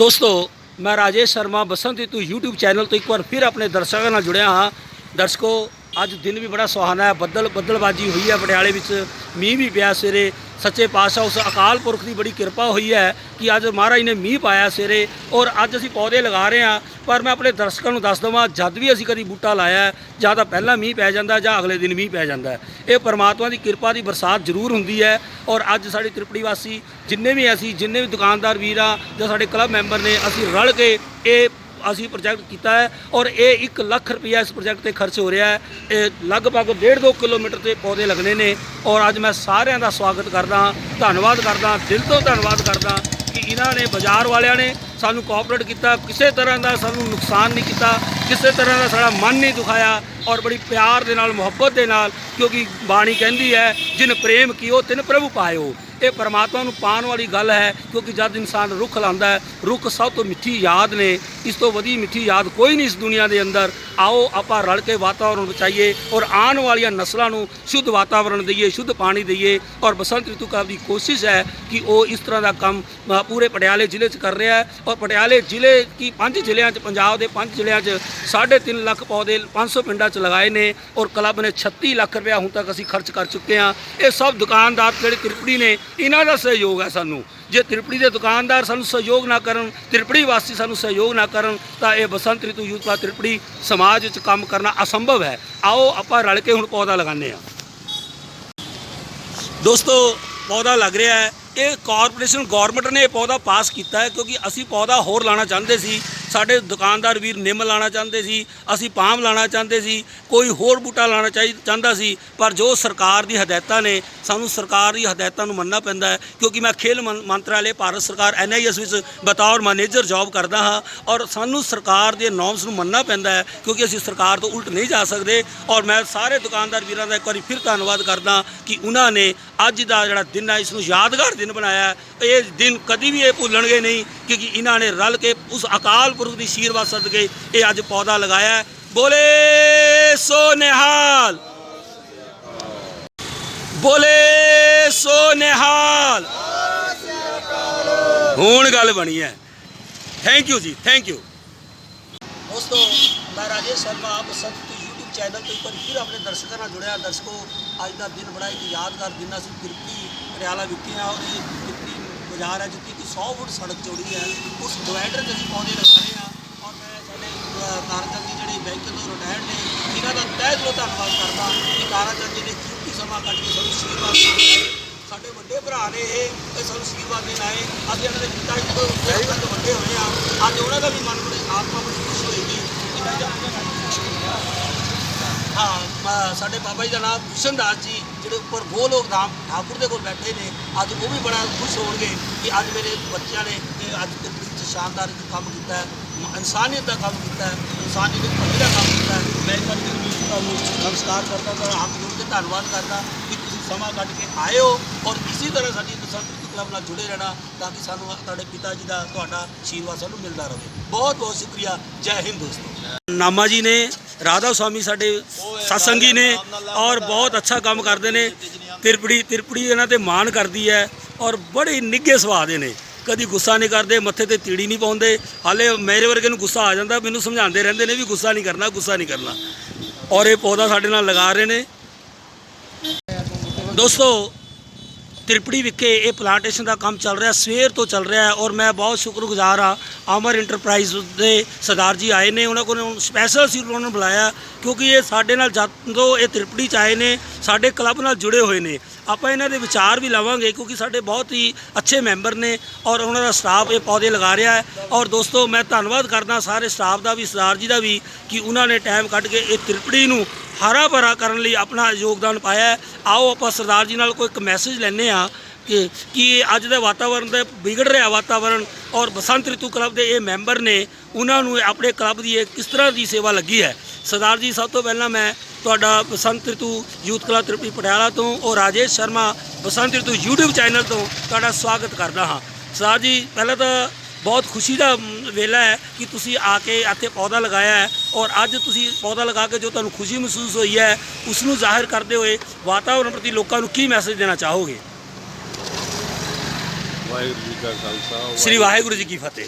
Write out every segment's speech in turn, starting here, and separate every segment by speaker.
Speaker 1: ਦੋਸਤੋ, ਮੈਂ Rajesh Sharma Basant Ritu YouTube channel ਤੋਂ ਇੱਕ ਵਾਰ ਫਿਰ ਆਪਣੇ ਦਰਸ਼ਕਾਂ ਨਾਲ ਜੁੜਿਆ ਹਾਂ। ਦਰਸ਼ਕੋ ਅੱਜ ਦਿਨ ਵੀ ਬੜਾ ਸੁਹਾਣਾ ਹੈ, ਬੱਦਲ, ਬੱਦਲਬਾਜੀ ਹੋਈ ਹੈ ਪਟਿਆਲੇ ਵਿੱਚ, ਮੀਂਹ ਵੀ ਪਿਆ ਸਵੇਰੇ। ਸੱਚੇ ਪਾਤਸ਼ਾਹ ਉਸ ਅਕਾਲ ਪੁਰਖ ਦੀ ਬੜੀ ਕਿਰਪਾ ਹੋਈ ਹੈ ਕਿ ਅੱਜ ਮਹਾਰਾਜ ਨੇ ਮੀਂਹ ਪਾਇਆ ਸਵੇਰੇ ਔਰ ਅੱਜ ਅਸੀਂ ਪੌਦੇ ਲਗਾ ਰਹੇ ਹਾਂ। ਪਰ ਮੈਂ ਆਪਣੇ ਦਰਸ਼ਕਾਂ ਨੂੰ ਦੱਸ ਦਵਾਂ, ਜਦ ਵੀ ਅਸੀਂ ਕਦੀ ਬੂਟਾ ਲਾਇਆ, ਜਾਂ ਤਾਂ ਪਹਿਲਾਂ ਮੀਂਹ ਪੈ ਜਾਂਦਾ, ਜਾਂ ਅਗਲੇ ਦਿਨ ਮੀਂਹ ਪੈ ਜਾਂਦਾ ਇਹ ਪਰਮਾਤਮਾ ਦੀ ਕਿਰਪਾ ਦੀ ਬਰਸਾਤ ਜ਼ਰੂਰ ਹੁੰਦੀ ਹੈ ਔਰ ਅੱਜ ਸਾਡੇ ਤ੍ਰਿਪੜੀ ਵਾਸੀ, ਜਿੰਨੇ ਵੀ ਅਸੀਂ, ਜਿੰਨੇ ਵੀ ਦੁਕਾਨਦਾਰ ਵੀਰਾਂ ਜਾਂ ਸਾਡੇ ਕਲੱਬ ਮੈਂਬਰ ਨੇ, ਅਸੀਂ ਰਲ ਕੇ ਇਹ ਅਸੀਂ ਪ੍ਰੋਜੈਕਟ ਕੀਤਾ ਹੈ ਔਰ ਇਹ 1 ਲੱਖ ਰੁਪਇਆ ਇਸ ਪ੍ਰੋਜੈਕਟ ਤੇ ਖਰਚ ਹੋ ਰਿਹਾ ਹੈ। ਇਹ ਲਗਭਗ 1.5 ਕਿਲੋਮੀਟਰ ਤੇ ਪੌਦੇ ਲੱਗਣੇ ਨੇ ਔਰ ਅੱਜ ਮੈਂ ਸਾਰਿਆਂ ਦਾ ਸਵਾਗਤ ਕਰਦਾ ਧੰਨਵਾਦ ਕਰਦਾ ਦਿਲ ਤੋਂ ਧੰਨਵਾਦ ਕਰਦਾ ਕਿ ਇਹਨਾਂ ਨੇ ਬਾਜ਼ਾਰ ਵਾਲਿਆਂ ਨੇ ਸਾਨੂੰ ਕੋਆਪਰੇਟ ਕੀਤਾ, ਕਿਸੇ ਤਰ੍ਹਾਂ ਦਾ ਸਾਨੂੰ ਨੁਕਸਾਨ ਨਹੀਂ ਕੀਤਾ, ਕਿਸੇ ਤਰ੍ਹਾਂ ਦਾ ਸਾਡਾ ਮਨ ਨਹੀਂ ਦੁਖਾਇਆ ਔਰ ਬੜੀ ਪਿਆਰ ਦੇ ਨਾਲ, ਮੁਹੱਬਤ ਦੇ ਨਾਲ ਕਿਉਂਕਿ ਬਾਣੀ ਕਹਿੰਦੀ ਹੈ, ਜਿਨ ਪ੍ਰੇਮ ਕੀਓ ਤਿਨ ਪ੍ਰਭੂ ਪਾਇਓ। ਇਹ ਪਰਮਾਤਮਾ ਨੂੰ ਪਾਣ ਵਾਲੀ ਗੱਲ ਹੈ, ਕਿਉਂਕਿ ਜਦ ਇਨਸਾਨ ਰੁੱਖ ਲਾਉਂਦਾ ਹੈ, ਰੁੱਖ ਸਭ ਤੋਂ ਮਿੱਠੀ ਯਾਦ ਨੇ, ਇਸ ਤੋਂ ਵਧੀ ਮਿੱਠੀ ਯਾਦ ਕੋਈ ਨਹੀਂ ਇਸ ਦੁਨੀਆ ਦੇ ਅੰਦਰ। ਆਓ ਆਪਾਂ ਰਲ ਕੇ ਵਾਤਾਵਰਣ ਬਚਾਈਏ ਔਰ ਆਉਣ ਵਾਲੀਆਂ ਨਸਲਾਂ ਨੂੰ ਸ਼ੁੱਧ ਵਾਤਾਵਰਣ ਦਈਏ, ਸ਼ੁੱਧ ਪਾਣੀ ਦਈਏ। ਔਰ ਬਸੰਤ ਰਿਤੂ ਕਾਵ ਦੀ ਕੋਸ਼ਿਸ਼ ਹੈ ਕਿ ਉਹ ਇਸ ਤਰ੍ਹਾਂ ਦਾ ਕੰਮ ਪੂਰੇ ਪਟਿਆਲੇ ਜ਼ਿਲ੍ਹੇ 'ਚ ਕਰ ਰਿਹਾ ਹੈ। ਔਰ ਪਟਿਆਲੇ ਜ਼ਿਲ੍ਹੇ ਕੀ ਪੰਜ ਜ਼ਿਲ੍ਹਿਆਂ 'ਚ, ਪੰਜਾਬ ਦੇ ਪੰਜ ਜ਼ਿਲ੍ਹਿਆਂ 'ਚ 3.5 ਲੱਖ ਪੌਦੇ 500 ਪਿੰਡਾਂ 'ਚ ਲਗਾਏ ਨੇ ਔਰ ਕਲੱਬ ਨੇ 36 ਲੱਖ ਰੁਪਇਆ ਹੁਣ ਤੱਕ ਅਸੀਂ ਖਰਚ ਕਰ ਚੁੱਕੇ ਹਾਂ। ਇਹ ਸਭ ਦੁਕਾਨਦਾਰ ਜਿਹੜੇ ਤ੍ਰਿਪੜੀ ਨੇ ਇਹਨਾਂ ਦਾ ਸਹਿਯੋਗ ਹੈ ਸਾਨੂੰ। ਜੇ ਤ੍ਰਿਪੜੀ ਦੇ ਦੁਕਾਨਦਾਰ ਸਾਨੂੰ ਸਹਿਯੋਗ ਨਾ ਕਰਨ, ਤ੍ਰਿਪੜੀ ਵਾਸੀ ਸਾਨੂੰ ਸਹਿਯੋਗ ਨਾ ਕਰਨ, ਤਾਂ ਇਹ ਬਸੰਤ ਰਿਤੂ ਯੂਥ ਦਾ ਤ੍ਰਿਪੜੀ ਸਮਾਜ ਵਿੱਚ ਕੰਮ ਕਰਨਾ ਅਸੰਭਵ ਹੈ। ਆਓ ਆਪਾਂ ਰਲ ਕੇ ਹੁਣ ਪੌਦਾ ਲਗਾਉਂਦੇ ਹਾਂ। ਦੋਸਤੋ, ਪੌਦਾ ਲੱਗ ਰਿਹਾ ਹੈ। ਇਹ ਕਾਰਪੋਰੇਸ਼ਨ ਗਵਰਨਮੈਂਟ ਨੇ ਇਹ ਪੌਦਾ ਪਾਸ ਕੀਤਾ ਹੈ ਕਿਉਂਕਿ ਅਸੀਂ ਪੌਦਾ ਹੋਰ ਲਾਣਾ ਚਾਹੁੰਦੇ ਸੀ। ਸਾਡੇ ਦੁਕਾਨਦਾਰ ਵੀਰ ਨਿੰਮ ਲਾਣਾ ਚਾਹੁੰਦੇ ਸੀ, ਅਸੀਂ ਪਾਮ ਲਾਣਾ ਚਾਹੁੰਦੇ ਸੀ, ਕੋਈ ਹੋਰ ਬੂਟਾ ਲਾਣਾ ਚਾਹੀ, ਚਾਹੁੰਦਾ ਸੀ, ਪਰ ਜੋ ਸਰਕਾਰ ਦੀ ਹਦਾਇਤਾਂ ਨੇ, ਸਾਨੂੰ ਸਰਕਾਰ ਦੀ ਹਦਾਇਤਾਂ ਨੂੰ ਮੰਨਣਾ ਪੈਂਦਾ ਹੈ, ਕਿਉਂਕਿ ਮੈਂ ਖੇਲ ਮੰ- ਮੰਤਰਾਲੇ ਭਾਰਤ ਸਰਕਾਰ ਐਨਆਈਐਸ ਵਿੱਚ ਬਤੌਰ ਮੈਨੇਜਰ ਜੌਬ ਕਰਦਾ ਹਾਂ, ਔਰ ਸਾਨੂੰ ਸਰਕਾਰ ਦੇ ਨੋਰਮਸ ਨੂੰ ਮੰਨਣਾ ਪੈਂਦਾ ਹੈ, ਕਿਉਂਕਿ ਅਸੀਂ ਸਰਕਾਰ ਤੋਂ ਉਲਟ ਨਹੀਂ ਜਾ ਸਕਦੇ, ਔਰ ਮੈਂ ਸਾਰੇ ਦੁਕਾਨਦਾਰ ਵੀਰਾਂ ਦਾ ਇੱਕ ਵਾਰੀ ਫਿਰ ਧੰਨਵਾਦ ਕਰਦਾ ਕਿ ਉਹਨਾਂ ਨੇ ਅੱਜ ਦਾ ਜਿਹੜਾ ਦਿਨ ਹੈ, ਇਸ ਨੂੰ ਯਾਦਗਾਰ ਦਿਨ ਬਣਾਇਆ ਇਹ ਦਿਨ ਕਦੀ ਵੀ ਇਹ ਭੁੱਲਣਗੇ ਨਹੀਂ, ਕਿਉਂਕਿ ਇਹਨਾਂ ਨੇ ਰਲ ਕੇ ਉਸ ਅਕਾਲ ਪੁਰਖ ਦੀ ਆਸ਼ੀਰਵਾਦ ਸਦਕੇ ਇਹ ਅੱਜ ਪੌਦਾ ਲਗਾਇਆ ਬੋਲੇ ਸੋ ਨਿਹਾਲ ਬੋਲੇ ਸੋ ਨਿਹਾਲ ਹੁਣ ਗੱਲ ਬਣੀ ਹੈ। Thank you ji thank you ਦੋਸਤੋ, ਮੈਂ ਰਾਜੇਸ਼ ਸ਼ਰਮਾ, ਆਪ ਸਭ ਤੋਂ YouTube ਚੈਨਲ ਤੋਂ ਇੱਕ ਵਾਰ ਫਿਰ ਆਪਣੇ ਦਰਸ਼ਕਾਂ ਨਾਲ ਜੁੜਿਆ। ਦਰਸ਼ਕੋ, ਅੱਜ ਦਾ ਦਿਨ ਬੜਾ ਇੱਕ ਯਾਦਗਾਰ ਦਿਨ ਸੀ ਕਿਰਤੀ ਪਟਿਆਲਾ ਵਿਖੇ ਆ ਔਰ ਇਹ ਬਾਜ਼ਾਰ ਹੈ ਜਿੱਥੇ ਕਿ 100 ਫੁੱਟ ਸੜਕ ਚੌੜੀ ਹੈ। ਉਸ ਡਿਵਾਈਡਰ 'ਤੇ ਅਸੀਂ ਪੌਦੇ ਲਗਾ ਰਹੇ ਹਾਂ ਔਰ ਮੈਂ ਸਾਡੇ ਅ, ਤਾਰਾਚੰਦ ਜੀ ਜਿਹੜੇ ਬੈਂਕ ਤੋਂ ਰਿਟਾਇਰਡ ਨੇ ਇਹਨਾਂ ਦਾ ਤਹਿ ਦਿਲੋਂ ਧੰਨਵਾਦ ਕਰਦਾ ਕਿ ਤਾਰਾਚੰਦ ਜੀ ਨੇ ਕੀਮਤੀ ਸਮਾਂ ਕੱਢ ਕੇ ਸਾਨੂੰ ਆਸ਼ੀਰਵਾਦ ਦਿੱਤਾ ਸਾਡੇ ਵੱਡੇ ਭਰਾ ਨੇ ਇਹ ਸਾਨੂੰ ਆਸ਼ੀਰਵਾਦ ਦੇਣ ਆਏ ਅੱਜ ਇਹਨਾਂ ਦੇ ਪਿਤਾ ਜੀ ਤੋਂ ਬਹੁਤ ਤੱਕ ਵੱਡੇ ਹੋਏ ਆ ਅੱਜ ਉਹਨਾਂ ਦਾ ਵੀ ਮਨ ਬੜੀ ਆਤਮਾ ਬੜੀ ਖੁਸ਼ ਹੋਏਗੀ। ਕਿ ਮੈਂ ਹਾਂ ਸਾਡੇ ਬਾਬਾ ਜੀ ਦਾ ਨਾਮ ਭੂਸ਼ਣ ਦਾਸ ਜੀ ਜਿਹੜੇ ਉੱਪਰ ਉਹ ਲੋਕ ਰਾਮ ਠਾਕੁਰ ਦੇ ਕੋਲ ਬੈਠੇ ਨੇ, ਅੱਜ ਉਹ ਵੀ ਬੜਾ ਖੁਸ਼ ਹੋਣਗੇ ਕਿ ਅੱਜ ਮੇਰੇ ਬੱਚਿਆਂ ਨੇ ਅੱਜ ਦੇ ਸ਼ਾਨਦਾਰ ਕੰਮ ਕੀਤਾ ਹੈ ਇਨਸਾਨੀਅਤ ਦਾ ਕੰਮ ਕੀਤਾ ਹੈ, ਇਨਸਾਨੀਅਤ ਦੇ ਭਲੇ ਦਾ ਕੰਮ ਕੀਤਾ ਹੈ। ਮੈਂ ਇੱਕ ਵਾਰੀ ਤੁਹਾਨੂੰ ਨਮਸਕਾਰ ਕਰਦਾ ਹਾਂ, ਹੱਥ ਜੋੜ ਕੇ ਧੰਨਵਾਦ ਕਰਦਾ ਕਿ ਤੁਸੀਂ ਸਮਾਂ ਕੱਢ ਕੇ ਆਏ ਹੋ ਔਰ ਇਸੇ ਤਰ੍ਹਾਂ ਸਾਡੀ ਸੰਸਕ੍ਰਿਤੀ ਕਲੱਬ ਨਾਲ ਜੁੜੇ ਰਹਿਣਾ, ਤਾਂ ਕਿ ਸਾਨੂੰ ਤੁਹਾਡੇ ਪਿਤਾ ਜੀ ਦਾ ਤੁਹਾਡਾ ਆਸ਼ੀਰਵਾਦ ਸਾਨੂੰ ਮਿਲਦਾ ਰਹੇ। ਬਹੁਤ ਬਹੁਤ ਸ਼ੁਕਰੀਆ। ਜੈ ਹਿੰਦ ਦੋਸਤੋ। ਨਾਮਾ ਜੀ ਨੇ ਰਾਧਾ ਸਵਾਮੀ ਸਾਡੇ ਸਤਸੰਗੀ ਨੇ ਔਰ ਬਹੁਤ ਅੱਛਾ ਕੰਮ ਕਰਦੇ ਨੇ। ਤਿਰਪੜੀ ਤਿਰਪੜੀ ਇਹਨਾਂ ਤੇ ਮਾਣ ਕਰਦੀ ਹੈ ਔਰ ਬੜੇ ਨਿੱਘੇ ਸੁਭਾਅ ਦੇ ਨੇ। ਕਦੀ ਗੁੱਸਾ ਨਹੀਂ ਕਰਦੇ, ਮੱਥੇ ਤੇ ਤੀੜੀ ਨਹੀਂ ਪਾਉਂਦੇ। ਹਾਲੇ ਮੇਰੇ ਵਰਗੇ ਨੂੰ ਗੁੱਸਾ ਆ ਜਾਂਦਾ, ਮੈਨੂੰ ਸਮਝਾਉਂਦੇ ਰਹਿੰਦੇ ਨੇ ਵੀ ਗੁੱਸਾ ਨਹੀਂ ਕਰਨਾ, ਗੁੱਸਾ ਨਹੀਂ ਕਰਨਾ। ਔਰ ਇਹ ਪੌਦਾ ਸਾਡੇ ਨਾਲ ਲਗਾ ਰਹੇ ਨੇ। ਦੋਸਤੋ ਤ੍ਰਿਪੜੀ ਵਿਖੇ ਇਹ ਪਲਾਂਟੇਸ਼ਨ ਦਾ ਕੰਮ ਚੱਲ ਰਿਹਾ, ਸਵੇਰ ਤੋਂ ਚੱਲ ਰਿਹਾ ਹੈ ਔਰ ਮੈਂ ਬਹੁਤ ਸ਼ੁਕਰਗੁਜ਼ਾਰ ਹਾਂ ਅਮਰ ਇੰਟਰਪ੍ਰਾਈਜ਼ ਦੇ ਸਰਦਾਰ ਜੀ ਆਏ ਨੇ, ਉਹਨਾਂ ਕੋਲ ਸਪੈਸ਼ਲ ਸੀ, ਉਹਨਾਂ ਨੂੰ ਬੁਲਾਇਆ, ਕਿਉਂਕਿ ਇਹ ਸਾਡੇ ਨਾਲ ਜਦੋਂ ਇਹ ਤ੍ਰਿਪੜੀ ਚ ਆਏ ਨੇ, ਸਾਡੇ ਕਲੱਬ ਨਾਲ ਜੁੜੇ ਹੋਏ ਨੇ। ਆਪਾਂ ਇਹਨਾਂ ਦੇ ਵਿਚਾਰ ਵੀ ਲਵਾਂਗੇ, ਕਿਉਂਕਿ ਸਾਡੇ ਬਹੁਤ ਹੀ ਅੱਛੇ ਮੈਂਬਰ ਨੇ ਔਰ ਉਹਨਾਂ ਦਾ ਸਟਾਫ ਇਹ ਪੌਦੇ ਲਗਾ ਰਿਹਾ ਹੈ। ਔਰ ਦੋਸਤੋ, ਮੈਂ ਧੰਨਵਾਦ ਕਰਦਾ ਸਾਰੇ ਸਟਾਫ ਦਾ ਵੀ, ਸਰਦਾਰ ਜੀ ਦਾ ਵੀ, ਕਿ ਉਹਨਾਂ ਨੇ ਟਾਈਮ ਕੱਢ ਕੇ ਇਹ ਤ੍ਰਿਪੜੀ ਨੂੰ ਹਰਾ ਭਰਾ ਕਰਨ ਲਈ ਆਪਣਾ ਯੋਗਦਾਨ ਪਾਇਆ ਆਓ ਆਪਾਂ ਸਰਦਾਰ ਜੀ ਨਾਲ ਕੋਈ ਇੱਕ ਮੈਸੇਜ ਲੈਣੇ ਆ ਕਿ ਕਿ ਅੱਜ ਦੇ ਵਾਤਾਵਰਣ ਦੇ ਵਿਗੜ ਰਿਹਾ ਵਾਤਾਵਰਣ ਔਰ ਬਸੰਤ ਰਿਤੂ ਕਲੱਬ ਦੇ ਇਹ ਮੈਂਬਰ ਨੇ ਉਹਨਾਂ ਨੂੰ ਆਪਣੇ ਕਲੱਬ ਦੀ ਇਹ ਕਿਸ ਤਰ੍ਹਾਂ ਦੀ ਸੇਵਾ ਲੱਗੀ ਹੈ? ਸਰਦਾਰ ਜੀ, ਸਭ ਤੋਂ ਪਹਿਲਾਂ ਮੈਂ ਤੁਹਾਡਾ ਬਸੰਤ ਰਿਤੂ ਯੂਥ ਕਲੱਬ ਤ੍ਰਿਪੜੀ ਪਟਿਆਲਾ ਤੋਂ ਔਰ ਰਾਜੇਸ਼ ਸ਼ਰਮਾ ਬਸੰਤ ਰਿਤੂ YouTube ਚੈਨਲ ਤੋਂ ਤੁਹਾਡਾ ਸਵਾਗਤ ਕਰਦਾ ਹਾਂ। ਸਰਦਾਰ ਜੀ, ਪਹਿਲਾਂ ਤਾਂ ਬਹੁਤ ਖੁਸ਼ੀ ਦਾ ਵੇਲਾ ਹੈ ਕਿ ਤੁਸੀਂ ਆ ਕੇ ਇੱਥੇ ਪੌਦਾ ਲਗਾਇਆ ਹੈ ਔਰ ਅੱਜ ਤੁਸੀਂ ਪੌਦਾ ਲਗਾ ਕੇ ਜੋ ਤੁਹਾਨੂੰ ਖੁਸ਼ੀ ਮਹਿਸੂਸ ਹੋਈ ਹੈ ਉਸ ਨੂੰ ਜ਼ਾਹਿਰ ਕਰਦੇ ਹੋਏ ਵਾਤਾਵਰਣ ਪ੍ਰਤੀ ਲੋਕਾਂ ਨੂੰ ਕੀ ਮੈਸੇਜ ਦੇਣਾ ਚਾਹੋਗੇ?
Speaker 2: ਵਾਹਿਗੁਰੂ ਜੀ ਕਾ ਖਾਲਸਾ
Speaker 1: ਸ੍ਰੀ ਵਾਹਿਗੁਰੂ ਜੀ ਕੀ ਫਤਿਹ।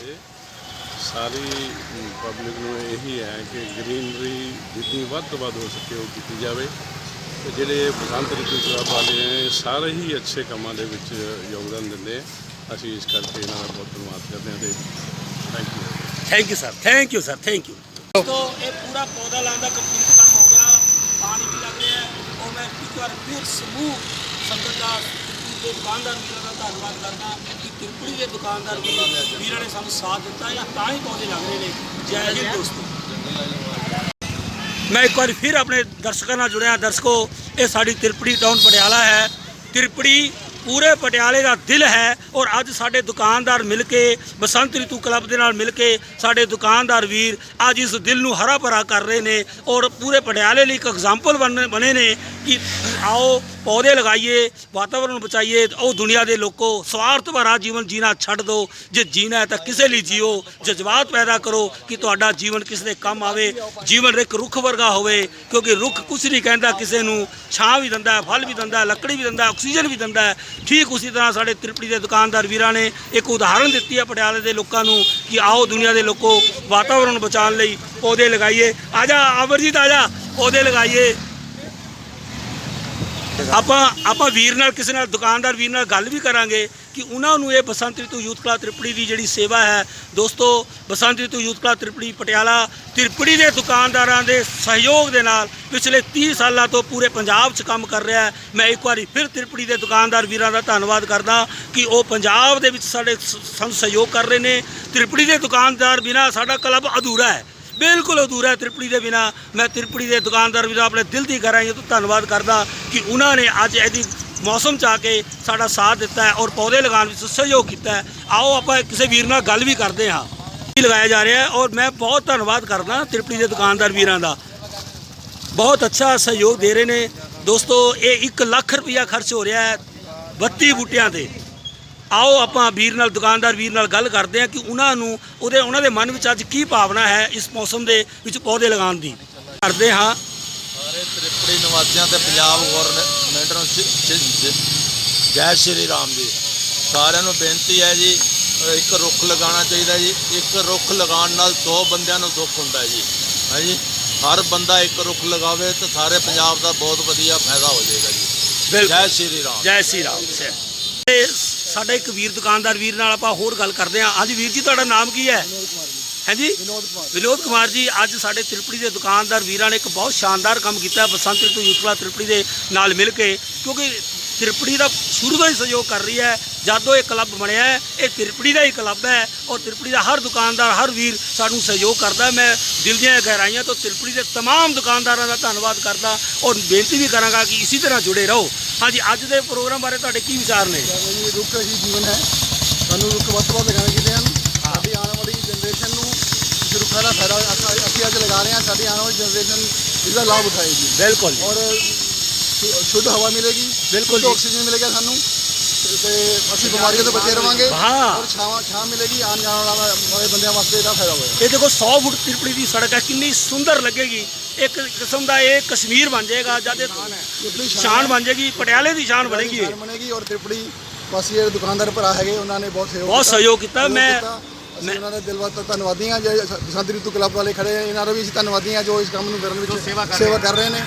Speaker 2: ਸਾਰੀ ਪਬਲਿਕ ਨੂੰ ਇਹੀ ਹੈ ਕਿ ਗ੍ਰੀਨਰੀ ਜਿੰਨੀ ਵੱਧ ਤੋਂ ਵੱਧ ਹੋ ਸਕੇ ਉਹ ਕੀਤੀ ਜਾਵੇ। ਤੇ ਜਿਹੜੇ ਬਸੰਤ ਰਿਤੂ ਕਲੱਬ ਵਾਲੇ ਸਾਰੇ ਹੀ ਅੱਛੇ ਕੰਮਾਂ ਦੇ ਵਿੱਚ ਯੋਗਦਾਨ ਦਿੰਦੇ ਆ। ਅਸੀਂ ਇਸ ਕਰਕੇ ਇਹਨਾਂ ਦਾ ਬਹੁਤ ਧੰਨਵਾਦ ਕਰਦੇ ਹਾਂ ਤੇ thank you
Speaker 1: thank you sir thank you sir thank you ਦੋਸਤੋ ਇਹ ਪੂਰਾ ਪੌਦਾ ਲਾਉਣ ਦਾ ਕੰਪਲੀਟ ਕੰਮ ਹੋ ਗਿਆ ਪਾਣੀ ਵੀ ਲੱਗ ਰਿਹਾ ਹੈ ਔਰ ਮੈਂ ਇੱਕ ਵਾਰ ਫਿਰ ਸਮੂਹ ਸੰਗਤ ਦਾ ਦੁਕਾਨਦਾਰ ਵੀਰਾਂ ਦਾ ਧੰਨਵਾਦ ਕਰਦਾ ਕਿ ਤਿਰਪੜੀ ਦੇ ਦੁਕਾਨਦਾਰ ਵੀ ਵੀਰਾਂ ਨੇ ਸਾਨੂੰ ਸਾਥ ਦਿੱਤਾ ਜਾਂ ਤਾਂ ਹੀ ਪੌਦੇ ਲੱਗ ਰਹੇ ਨੇ ਜੈ ਹਿੰਦ ਦੋਸਤੋ ਮੈਂ ਇੱਕ ਵਾਰ ਫਿਰ ਆਪਣੇ ਦਰਸ਼ਕਾਂ ਨਾਲ ਜੁੜਿਆ ਦਰਸ਼ਕੋ ਇਹ ਸਾਡੀ ਤਿਰਪੜੀ ਟਾਊਨ ਪਟਿਆਲਾ ਹੈ ਤਿਰਪੜੀ ਪੂਰੇ ਪਟਿਆਲੇ ਦਾ ਦਿਲ ਹੈ ਔਰ ਅੱਜ ਸਾਡੇ ਦੁਕਾਨਦਾਰ ਮਿਲ ਕੇ, ਬਸੰਤ ਰਿਤੂ ਕਲੱਬ ਦੇ ਨਾਲ ਮਿਲ ਕੇ ਸਾਡੇ ਦੁਕਾਨਦਾਰ ਵੀਰ ਅੱਜ ਇਸ ਦਿਲ ਨੂੰ ਹਰਾ ਭਰਾ ਕਰ ਰਹੇ ਨੇ ਔਰ ਪੂਰੇ ਪਟਿਆਲੇ ਲਈ ਇੱਕ ਐਗਜ਼ਾਮਪਲ ਬਣ ਬਣੇ ਨੇ ਕਿ ਆਓ, ਪੌਦੇ ਲਗਾਈਏ ਵਾਤਾਵਰਣ ਬਚਾਈਏ ਉਹ ਦੁਨੀਆ ਦੇ ਲੋਕੋ, ਸਵਾਰਥ ਭਰਾ ਜੀਵਨ ਜੀਣਾ ਛੱਡ ਦਿਓ ਜੇ ਜੀਣਾ ਹੈ ਤਾਂ ਕਿਸੇ ਲਈ ਜੀਓ ਜਜ਼ਬਾਤ ਪੈਦਾ ਕਰੋ ਕਿ ਤੁਹਾਡਾ ਜੀਵਨ ਕਿਸੇ ਦੇ ਕੰਮ ਆਵੇ, ਜੀਵਨ ਇੱਕ ਰੁੱਖ ਵਰਗਾ ਹੋਵੇ, ਕਿਉਂਕਿ ਰੁੱਖ ਕੁਛ ਨਹੀਂ ਕਹਿੰਦਾ ਕਿਸੇ ਨੂੰ, ਛਾਂ ਵੀ ਦਿੰਦਾ ਹੈ, ਫਲ ਵੀ ਦਿੰਦਾ ਹੈ, ਲੱਕੜੀ ਵੀ ਦਿੰਦਾ ਹੈ, ਆਕਸੀਜਨ ਵੀ ਦਿੰਦਾ ਹੈ। ਠੀਕ ਉਸੇ ਤਰ੍ਹਾਂ ਸਾਡੇ ਤ੍ਰਿਪੜੀ ਦੇ ਦੁਕਾਨਦਾਰ ਵੀਰਾਂ ਨੇ ਇੱਕ ਉਦਾਹਰਨ ਦਿੱਤੀ ਹੈ ਪਟਿਆਲੇ ਦੇ ਲੋਕਾਂ ਨੂੰ ਕਿ ਆਓ ਦੁਨੀਆ ਦੇ ਲੋਕੋ ਵਾਤਾਵਰਣ ਬਚਾਉਣ ਲਈ ਪੌਦੇ ਲਗਾਈਏ। ਆਜਾ ਅਮਰਜੀਤ ਆਜਾ ਪੌਦੇ ਲਗਾਈਏ। ਆਪਾਂ ਆਪਾਂ ਵੀਰ ਨਾਲ, ਕਿਸੇ ਨਾਲ, ਦੁਕਾਨਦਾਰ ਵੀਰ ਨਾਲ ਗੱਲ ਵੀ ਕਰਾਂਗੇ ਕਿ ਉਹਨਾਂ ਨੂੰ ਇਹ ਬਸੰਤ ਰਿਤੂ ਯੂਥ ਕਲੱਬ ਤ੍ਰਿਪੜੀ ਦੀ ਜਿਹੜੀ ਸੇਵਾ ਹੈ, ਦੋਸਤੋ, ਬਸੰਤ ਰਿਤੂ ਯੂਥ ਕਲੱਬ ਤ੍ਰਿਪੜੀ, ਪਟਿਆਲਾ ਤ੍ਰਿਪੜੀ ਦੇ ਦੁਕਾਨਦਾਰਾਂ ਦੇ ਸਹਿਯੋਗ ਦੇ ਨਾਲ ਪਿਛਲੇ 30 ਸਾਲਾਂ ਤੋਂ ਪੂਰੇ ਪੰਜਾਬ 'ਚ ਕੰਮ ਕਰ ਰਿਹਾ ਹੈ। ਮੈਂ ਇੱਕ ਵਾਰੀ ਫਿਰ ਤ੍ਰਿਪੜੀ ਦੇ ਦੁਕਾਨਦਾਰ ਵੀਰਾਂ ਦਾ ਧੰਨਵਾਦ ਕਰਦਾ ਕਿ ਉਹ ਪੰਜਾਬ ਦੇ ਵਿੱਚ ਸਾਡੇ ਸ- ਸਾਨੂੰ ਸਹਿਯੋਗ ਕਰ ਰਹੇ ਨੇ। ਤ੍ਰਿਪੜੀ ਦੇ ਦੁਕਾਨਦਾਰ ਬਿਨਾ ਸਾਡਾ ਕਲੱਬ ਅਧੂਰਾ ਹੈ। ਬਿਲਕੁਲ ਅਧੂਰਾ ਹੈ ਤ੍ਰਿਪੜੀ ਦੇ ਬਿਨਾ। ਮੈਂ ਤ੍ਰਿਪੜੀ ਦੇ ਦੁਕਾਨਦਾਰ ਵੀਰਾਂ ਆਪਣੇ ਦਿਲ ਦੀ ਗਹਿਰਾਈਆਂ ਤੋਂ ਧੰਨਵਾਦ ਕਰਦਾ ਕਿ ਉਹਨਾਂ ਨੇ ਅੱਜ ਇਹਦੀ ਮੌਸਮ ਚ ਆ ਕੇ ਸਾਡਾ ਸਾਥ ਦਿੱਤਾ ਹੈ ਔਰ ਪੌਦੇ ਲਗਾਉਣ ਵਿੱਚ ਸਹਿਯੋਗ ਕੀਤਾ ਹੈ। ਆਓ ਆਪਾਂ ਕਿਸੇ ਵੀਰ ਨਾਲ ਗੱਲ ਵੀ ਕਰਦੇ ਹਾਂ। ਕੀ ਲਗਾਇਆ ਜਾ ਰਿਹਾ ਹੈ ਔਰ ਮੈਂ ਬਹੁਤ ਧੰਨਵਾਦ ਕਰਦਾ ਤ੍ਰਿਪੜੀ ਦੇ ਦੁਕਾਨਦਾਰ ਵੀਰਾਂ ਦਾ। ਬਹੁਤ ਅੱਛਾ ਸਹਿਯੋਗ ਦੇ ਰਹੇ ਨੇ। ਦੋਸਤੋ, ਇਹ 1 ਲੱਖ ਰੁਪਇਆ ਖਰਚ ਹੋ ਰਿਹਾ ਹੈ 32 ਬੂਟਿਆਂ ਤੇ। ਆਓ ਆਪਾਂ ਵੀਰ ਨਾਲ ਦੁਕਾਨਦਾਰ ਵੀਰ ਨਾਲ ਗੱਲ ਕਰਦੇ ਹਾਂ ਕਿ ਉਹਨਾਂ ਨੂੰ ਉਹਦੇ ਉਹਨਾਂ ਦੇ ਮਨ ਵਿੱਚ ਅੱਜ ਕੀ ਭਾਵਨਾ ਹੈ ਇਸ ਮੌਸਮ ਦੇ ਵਿੱਚ ਪੌਦੇ ਲਗਾਉਣ ਦੀ। ਕਰਦੇ ਹਾਂ।
Speaker 3: ਸਾਰੇ ਤ੍ਰਿਪੜੀ ਨਿਵਾਸੀਆਂ ਤੇ ਪੰਜਾਬ ਗਵਰਨਮੈਂਟ ਨੂੰ ਜੈ ਸ਼੍ਰੀ ਰਾਮ ਜੀ। ਸਾਰਿਆਂ ਨੂੰ ਬੇਨਤੀ ਹੈ ਜੀ ਇੱਕ ਰੁੱਖ ਲਗਾਉਣਾ ਚਾਹੀਦਾ ਜੀ। ਇੱਕ ਰੁੱਖ ਲਗਾਉਣ ਨਾਲ 100 ਬੰਦਿਆਂ ਨੂੰ ਦੁੱਖ ਹੁੰਦਾ ਜੀ। ਹੈ ਜੀ ਹਰ ਬੰਦਾ ਇੱਕ ਰੁੱਖ ਲਗਾਵੇ ਤਾਂ ਸਾਰੇ ਪੰਜਾਬ ਦਾ ਬਹੁਤ ਵਧੀਆ ਫਾਇਦਾ ਹੋ ਜਾਏਗਾ ਜੀ। ਜੈ ਸ਼੍ਰੀ ਰਾਮ।
Speaker 1: ਜੈ ਸ਼੍ਰੀ ਰਾਮ। ਤੇ ਸਾਡਾ ਇੱਕ ਵੀਰ ਦੁਕਾਨਦਾਰ ਵੀਰ ਨਾਲ ਆਪਾਂ ਹੋਰ ਗੱਲ ਕਰਦੇ ਹਾਂ ਹਾਂਜੀ ਵੀਰ ਜੀ ਤੁਹਾਡਾ ਨਾਮ ਕੀ ਹੈ ਹਾਂਜੀ ਵਿਨੋਦ ਕੁਮਾਰ ਵਿਨੋਦ ਕੁਮਾਰ ਜੀ ਅੱਜ ਸਾਡੇ ਤ੍ਰਿਪੜੀ ਦੇ ਦੁਕਾਨਦਾਰ ਵੀਰਾਂ ਨੇ ਇੱਕ ਬਹੁਤ ਸ਼ਾਨਦਾਰ ਕੰਮ ਕੀਤਾ ਹੈ ਬਸੰਤ ਰਿਤੂ ਯੂਥ ਕਲੱਬ ਤ੍ਰਿਪੜੀ ਦੇ ਨਾਲ ਮਿਲ ਕੇ ਕਿਉਂਕਿ ਤ੍ਰਿਪੜੀ ਦਾ ਸ਼ੁਰੂ ਤੋਂ ਹੀ ਸਹਿਯੋਗ ਕਰ ਰਹੀ ਹੈ ਜਦੋਂ ਇਹ ਕਲੱਬ ਬਣਿਆ ਹੈ ਇਹ ਤ੍ਰਿਪੜੀ ਦਾ ਹੀ ਕਲੱਬ ਹੈ ਔਰ ਤ੍ਰਿਪੜੀ ਦਾ ਹਰ ਦੁਕਾਨਦਾਰ ਹਰ ਵੀਰ ਸਾਨੂੰ ਸਹਿਯੋਗ ਕਰਦਾ ਹੈ। ਮੈਂ ਦਿਲ ਦੀਆਂ ਗਹਿਰਾਈਆਂ ਤੋਂ ਤ੍ਰਿਪੜੀ ਦੇ तमाम ਦੁਕਾਨਦਾਰਾਂ ਦਾ ਧੰਨਵਾਦ ਕਰਦਾ ਔਰ ਬੇਨਤੀ ਵੀ ਕਰਾਂਗਾ ਕਿ ਇਸੇ ਤਰ੍ਹਾਂ ਜੁੜੇ ਰਹੋ ਹਾਂਜੀ ਅੱਜ ਦੇ ਪ੍ਰੋਗਰਾਮ ਬਾਰੇ ਤੁਹਾਡੇ ਕੀ ਵਿਚਾਰ ਨੇ?
Speaker 4: ਜੀ ਰੁੱਖ ਹੀ ਜੀਵਨ ਹੈ। ਸਾਨੂੰ ਰੁੱਖ ਵੱਧ ਤੋਂ ਵੱਧ ਲਗਾਉਣੇ ਚਾਹੀਦੇ ਹਨ ਸਾਡੀ ਆਉਣ ਵਾਲੀ ਜਨਰੇਸ਼ਨ ਨੂੰ ਇਸ ਰੁੱਖਾਂ ਦਾ ਫਾਇਦਾ ਅਸੀਂ ਅਸੀਂ ਅੱਜ ਲਗਾ ਰਹੇ ਹਾਂ ਸਾਡੀ ਆਉਣ ਵਾਲੀ ਜਨਰੇਸ਼ਨ ਇਸ ਦਾ ਲਾਭ ਉਠਾਏਗੀ।
Speaker 1: ਬਿਲਕੁਲ
Speaker 4: ਔਰ ਸ਼ੁ- ਸ਼ੁੱਧ ਹਵਾ ਮਿਲੇਗੀ
Speaker 1: ਬਿਲਕੁਲ ਜੀ।
Speaker 4: ਆਕਸੀਜਨ ਮਿਲੇਗਾ ਸਾਨੂੰ। ਤੇ- ਅਸੀਂ ਬਿਮਾਰੀਆਂ ਤੋਂ ਬਚੇ ਰਵਾਂਗੇ
Speaker 1: ਹਾਂ।
Speaker 4: ਔਰ ਛਾਵਾਂ ਛਾਂ ਮਿਲੇਗੀ ਆਉਣ ਜਾਣ ਵਾਲਾ- ਵਾਲੇ ਬੰਦਿਆਂ ਵਾਸਤੇ ਇਹਦਾ ਫਾਇਦਾ ਹੋਏਗਾ
Speaker 1: ਇਹ ਦੇਖੋ 100 ਫੁੱਟ ਤ੍ਰਿਪੜੀ ਦੀ ਸੜਕ ਹੈ ਕਿੰਨੀ ਸੁੰਦਰ ਲੱਗੇਗੀ। ਇੱਕ ਕਿਸਮ ਦਾ ਇਹ ਕਸ਼ਮੀਰ ਬਣ ਜਾਏਗਾ ਜਦ ਇਹ
Speaker 4: ਆਪਣੀ
Speaker 1: ਸ਼ਾਨ ਬਣ ਜਾਏਗੀ ਪਟਿਆਲੇ ਦੀ ਸ਼ਾਨ ਬਣੇਗੀ। ਇਹ।
Speaker 4: ਸ਼ਾਨ ਬਣੇਗੀ ਔਰ ਤ੍ਰਿਪੜੀ ਦੁਕਾਨਦਾਰ ਭਰਾ ਹੈਗੇ ਉਹਨਾਂ ਨੇ ਬਹੁਤ ਸਹਿਯੋਗ
Speaker 1: ਬਹੁਤ ਸਹਿਯੋਗ ਕੀਤਾ। ਮੈਂ- ਮੈਂ-
Speaker 4: ਉਹਨਾਂ ਦੇ ਦਿਲਵਾਰ ਤੋਂ ਧੰਨਵਾਦੀ ਹਾਂ। ਜੇ ਬਸੰਤ ਰਿਤੂ ਕਲੱਬ ਵਾਲੇ ਖੜੇ ਆ ਇਹਨਾਂ ਦਾ ਵੀ ਅਸੀਂ ਧੰਨਵਾਦੀ ਹਾਂ ਜੋ ਇਸ ਕੰਮ ਨੂੰ ਕਰਨ ਵਿੱਚ ਸੇਵਾ ਕਰ ਰਹੇ ਨੇ।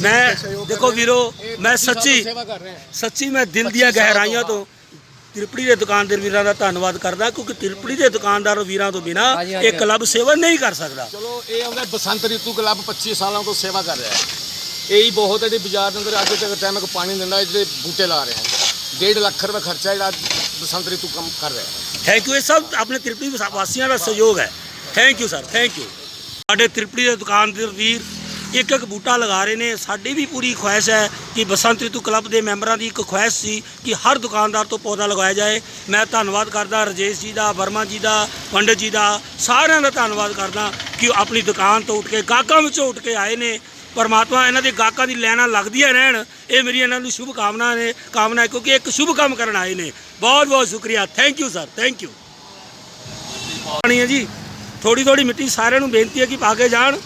Speaker 1: ਮੈਂ ਦੇਖੋ ਵੀਰੋ ਮੈਂ ਸੱਚੀ
Speaker 4: ਕਰ ਰਹੇ ਹਾਂ।
Speaker 1: ਸੱਚੀ ਮੈਂ ਦਿਲ ਦੀਆਂ ਗਹਿਰਾਈਆਂ ਤੋਂ ਤ੍ਰਿਪੜੀ ਦੇ ਦੁਕਾਨਦਾਰ ਵੀਰਾਂ ਦਾ ਧੰਨਵਾਦ ਕਰਦਾ ਕਿਉਂਕਿ ਤ੍ਰਿਪੜੀ ਦੇ ਦੁਕਾਨਦਾਰ ਵੀਰਾਂ ਤੋਂ ਬਿਨਾ ਇਹ ਕਲੱਬ ਸੇਵਾ ਨਹੀਂ ਕਰ ਸਕਦਾ।
Speaker 5: ਚਲੋ ਇਹ ਆਉਂਦਾ ਬਸੰਤ ਰਿਤੂ ਕਲੱਬ 25 ਸਾਲਾਂ ਤੋਂ ਸੇਵਾ ਕਰ ਰਿਹਾ ਹੈ। ਇਹ ਹੀ ਬਹੁਤ ਹੈ ਜਿਹੜੀ ਬਾਜ਼ਾਰ ਦੇ ਅੰਦਰ ਅੱਜ ਤੱਕ ਟਾਈਮ ਕੋ ਪਾਣੀ ਦਿੰਦਾ ਜਿਹੜੇ ਬੂਟੇ ਲਾ ਰਹੇ ਹਨ ਡੇਢ ਲੱਖ ਰੁਪਏ ਖਰਚਾ ਜਿਹੜਾ ਬਸੰਤ ਰਿਤੂ ਕੰਮ ਕਰ ਰਿਹਾ ਹੈ।
Speaker 1: ਥੈਂਕ ਯੂ ਇਹ ਸਭ ਆਪਣੇ ਤ੍ਰਿਪੜੀ ਵਸਾ- ਵਾਸੀਆਂ ਦਾ ਸਹਿਯੋਗ ਹੈ। Thank you sir thank you ਸਾਡੇ ਤ੍ਰਿਪੜੀ ਦੇ ਦੁਕਾਨਦਾਰ ਵੀਰ ਇੱਕ ਇੱਕ ਬੂਟਾ ਲਗਾ ਰਹੇ ਨੇ। ਸਾਡੀ ਵੀ ਪੂਰੀ ਖੁਆਇਸ਼ ਹੈ ਕਿ ਬਸੰਤ ਰਿਤੂ ਕਲੱਬ ਦੇ ਮੈਂਬਰਾਂ ਦੀ ਇੱਕ ਖੁਆਇਸ਼ ਸੀ ਕਿ ਹਰ ਦੁਕਾਨਦਾਰ ਤੋਂ ਪੌਦਾ ਲਗਾਇਆ ਜਾਏ। ਮੈਂ ਧੰਨਵਾਦ ਕਰਦਾ ਰਜੇਸ਼ ਜੀ ਦਾ, ਵਰਮਾ ਜੀ ਦਾ, ਪੰਡਤ ਜੀ ਦਾ, ਸਾਰਿਆਂ ਦਾ ਧੰਨਵਾਦ ਕਰਦਾ ਕਿ ਉਹ ਆਪਣੀ ਦੁਕਾਨ ਤੋਂ ਉੱਠ ਕੇ, ਗਾਹਕਾਂ ਵਿੱਚੋਂ ਉੱਠ ਕੇ ਆਏ ਨੇ। ਪਰਮਾਤਮਾ ਇਹਨਾਂ ਦੇ ਗਾਹਕਾਂ ਦੀ ਲੈਣਾ ਲੱਗਦੀਆਂ ਰਹਿਣ। ਇਹ ਮੇਰੀ ਇਹਨਾਂ ਨੂੰ ਸ਼ੁਭ ਕਾਮਨਾ ਨੇ ਕਾਮਨਾ ਕਿਉਂਕਿ ਇੱਕ ਸ਼ੁਭ ਕੰਮ ਕਰਨ ਆਏ ਨੇ। ਬਹੁਤ ਬਹੁਤ ਸ਼ੁਕਰੀਆ। Thank you sir thank you ਪਾਣੀ ਹੈ ਜੀ। ਥੋੜੀ ਥੋੜੀ ਮਿੱਟੀ ਸਾਰਿਆਂ ਨੂੰ ਬੇਨਤੀ ਹੈ ਕਿ ਪਾ ਕੇ ਜਾਣ।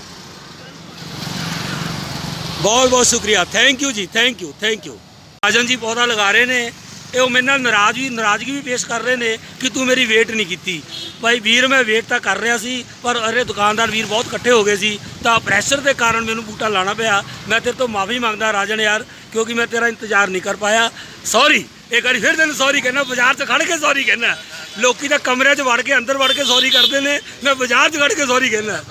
Speaker 1: ਬਹੁਤ ਬਹੁਤ ਸ਼ੁਕਰੀਆ। Thank you ji thank you thank you Rajan ji ਪੌਦਾ ਲਗਾ ਰਹੇ ਨੇ। ਇਹ ਉਹ ਮੇਰੇ ਨਾਲ ਨਾਰਾਜ਼ ਵੀ ਨਾਰਾਜ਼ਗੀ ਵੀ ਪੇਸ਼ ਕਰ ਰਹੇ ਨੇ ਕਿ ਤੂੰ ਮੇਰੀ ਵੇਟ ਨਹੀਂ ਕੀਤੀ। ਭਾਈ ਵੀਰ, ਮੈਂ ਵੇਟ ਤਾਂ ਕਰ ਰਿਹਾ ਸੀ, ਪਰ ਅਰੇ ਦੁਕਾਨਦਾਰ ਵੀਰ ਬਹੁਤ ਇਕੱਠੇ ਹੋ ਗਏ ਸੀ, ਤਾਂ ਪ੍ਰੈਸ਼ਰ ਦੇ ਕਾਰਨ ਮੈਨੂੰ ਬੂਟਾ ਲਾਣਾ ਪਿਆ। ਮੈਂ ਤੇਰੇ ਤੋਂ ਮਾਫੀ ਮੰਗਦਾ ਰਾਜਨ ਯਾਰ, ਕਿਉਂਕਿ ਮੈਂ ਤੇਰਾ ਇੰਤਜ਼ਾਰ ਨਹੀਂ ਕਰ ਪਾਇਆ। ਸੌਰੀ ਇੱਕ ਵਾਰੀ ਫਿਰ ਤੈਨੂੰ ਸੌਰੀ ਕਹਿਣਾ ਬਾਜ਼ਾਰ 'ਚ ਖੜ ਕੇ ਸੌਰੀ ਕਹਿਣਾ ਲੋਕੀ ਤਾਂ ਕਮਰਿਆਂ 'ਚ ਵੜ ਕੇ ਅੰਦਰ ਵੜ ਕੇ ਸੌਰੀ ਕਰਦੇ ਨੇ, ਮੈਂ ਬਾਜ਼ਾਰ 'ਚ ਖੜ ਕੇ ਸੌਰੀ ਕਹਿਣਾ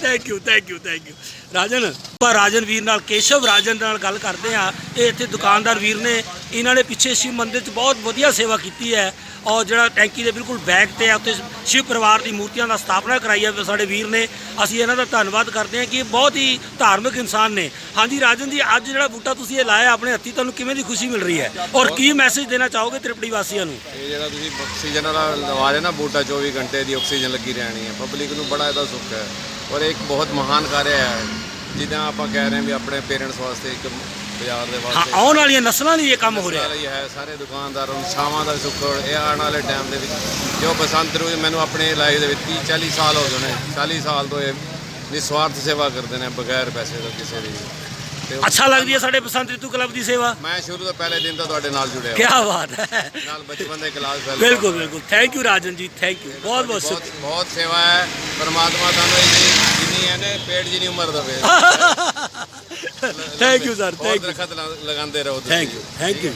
Speaker 1: thank you thank you thank you Rajan ਪਰ ਰਾਜਨ ਵੀਰ ਨਾਲ, ਕੇਸ਼ਵ ਰਾਜਨ ਨਾਲ ਗੱਲ ਕਰਦੇ ਆ ਇਹ ਇੱਥੇ ਦੁਕਾਨਦਾਰ ਵੀਰ ਨੇ, ਇਹਨਾਂ ਨੇ ਪਿੱਛੇ ਸ਼ਿਵ ਮੰਦਿਰ 'ਚ ਬਹੁਤ ਵਧੀਆ ਸੇਵਾ ਕੀਤੀ ਹੈ। ਔਰ ਜਿਹੜਾ ਟੈਂਕੀ ਦੇ ਬਿਲਕੁਲ ਬੈਕ ਤੇ ਆ, ਉੱਥੇ ਸ਼ਿਵ ਪਰਿਵਾਰ ਦੀ ਮੂਰਤੀਆਂ ਦਾ ਸਥਾਪਨਾ ਕਰਾਈ ਹੈ ਸਾਡੇ ਵੀਰ ਨੇ। ਅਸੀਂ ਇਹਨਾਂ ਦਾ ਧੰਨਵਾਦ ਕਰਦੇ ਹਾਂ ਕਿ ਇਹ ਬਹੁਤ ਹੀ ਧਾਰਮਿਕ ਇਨਸਾਨ ਨੇ। ਹਾਂਜੀ ਰਾਜਨ ਜੀ, ਅੱਜ ਜਿਹੜਾ ਬੂਟਾ ਤੁਸੀਂ ਇਹ ਲਾਇਆ ਆਪਣੇ ਹੱਥੀ, ਤੁਹਾਨੂੰ ਕਿਵੇਂ ਦੀ ਖੁਸ਼ੀ ਮਿਲ ਰਹੀ ਹੈ? ਔਰ ਕੀ ਮੈਸੇਜ ਦੇਣਾ ਚਾਹੋਗੇ ਤ੍ਰਿਪੜੀ ਵਾਸੀਆਂ ਨੂੰ?
Speaker 6: ਇਹ ਜਿਹੜਾ ਤੁਸੀਂ ਆਕਸੀਜਨ ਵਾਲਾ ਲਵਾ ਰਹੇ ਨਾ ਬੂਟਾ 24 ਘੰਟੇ ਦੀ ਆਕਸੀਜਨ ਲੱਗੀ ਰਹਿਣੀ ਹੈ। ਪਬਲਿਕ ਨੂੰ ਬੜਾ ਇਹਦਾ ਸੁੱਖ ਹੈ। ਔਰ ਇੱਕ ਬਹੁਤ ਮਹਾਨ ਕਾਰਿਆ ਹੈ ਜਿੱਦਾਂ ਆਪਾਂ ਕਹਿ ਰਹੇ ਹਾਂ ਵੀ ਆਪਣੇ ਪੇਰੈਂਟਸ ਵਾਸਤੇ ਇੱਕ ਬਾਜ਼ਾਰ ਦੇ
Speaker 1: ਹਾਂ
Speaker 6: ਵਾਸਤੇ।
Speaker 1: ਆਉਣ ਵਾਲੀਆਂ ਨਸਲਾਂ ਲਈ ਇਹ ਕੰਮ ਹੋ ਰਿਹਾ
Speaker 6: ਸਾਰਾ ਹੀ ਹੈ ਸਾਰੇ ਦੁਕਾਨਦਾਰਾਂ ਨੂੰ ਛਾਵਾਂ ਦਾ ਸੁੱਖ ਔਰ ਇਹ ਆਉਣ ਵਾਲੇ ਟਾਈਮ ਦੇ ਵਿੱਚ ਜੋ ਬਸੰਤ ਰੋਜ਼ ਮੈਨੂੰ ਆਪਣੇ ਲਾਈਫ ਦੇ ਵਿੱਚ 30 40 ਸਾਲ ਹੋ ਗਏ ਨੇ 40 ਸਾਲ ਤੋਂ ਇਹ ਨਿਸਵਾਰਥ ਸੇਵਾ ਕਰਦੇ ਨੇ ਬਗੈਰ ਪੈਸੇ ਤੋਂ ਕਿਸੇ ਦੀ। ਤੇ ਉਹ-
Speaker 1: ਅੱਛਾ ਲੱਗਦੀ ਹੈ ਸਾਡੇ ਬਸੰਤ ਰਿਤੂ ਕਲੱਬ ਦੀ ਸੇਵਾ?
Speaker 6: ਮੈਂ ਸ਼ੁਰੂ ਤੋਂ ਪਹਿਲੇ ਦਿਨ ਤੋਂ ਤੁਹਾਡੇ ਨਾਲ ਜੁੜਿਆ
Speaker 1: ਕੀ। ਬਾਤ ਹੈ।
Speaker 6: ਨਾਲ ਬਚਪਨ ਦੇ ਕਲਾਸ
Speaker 1: ਬਿਲਕੁਲ ਬਿਲਕੁਲ। ਥੈਂਕ ਯੂ ਰਾਜਨ ਜੀ ਥੈਂਕ ਯੂ ਬਹੁਤ ਬਹੁਤ
Speaker 6: ਬਹੁਤ ਬਹੁਤ ਸੇਵਾ ਹੈ। ਪਰਮਾਤਮਾ ਤੁਹਾਨੂੰ ਇੰਨੀ ਜਿੰਨੀ ਹੈ ਨੇ ਪੇੜ ਜਿੰਨੀ ਉਮਰ ਦੇਵੇ।
Speaker 1: Thank you
Speaker 6: sir
Speaker 1: thank you
Speaker 6: ਦਰਖਤ ਲਗਾਉਂਦੇ ਰਹੋ
Speaker 1: ਥੈਂਕ ਯੂ ਥੈਂਕ ਯੂ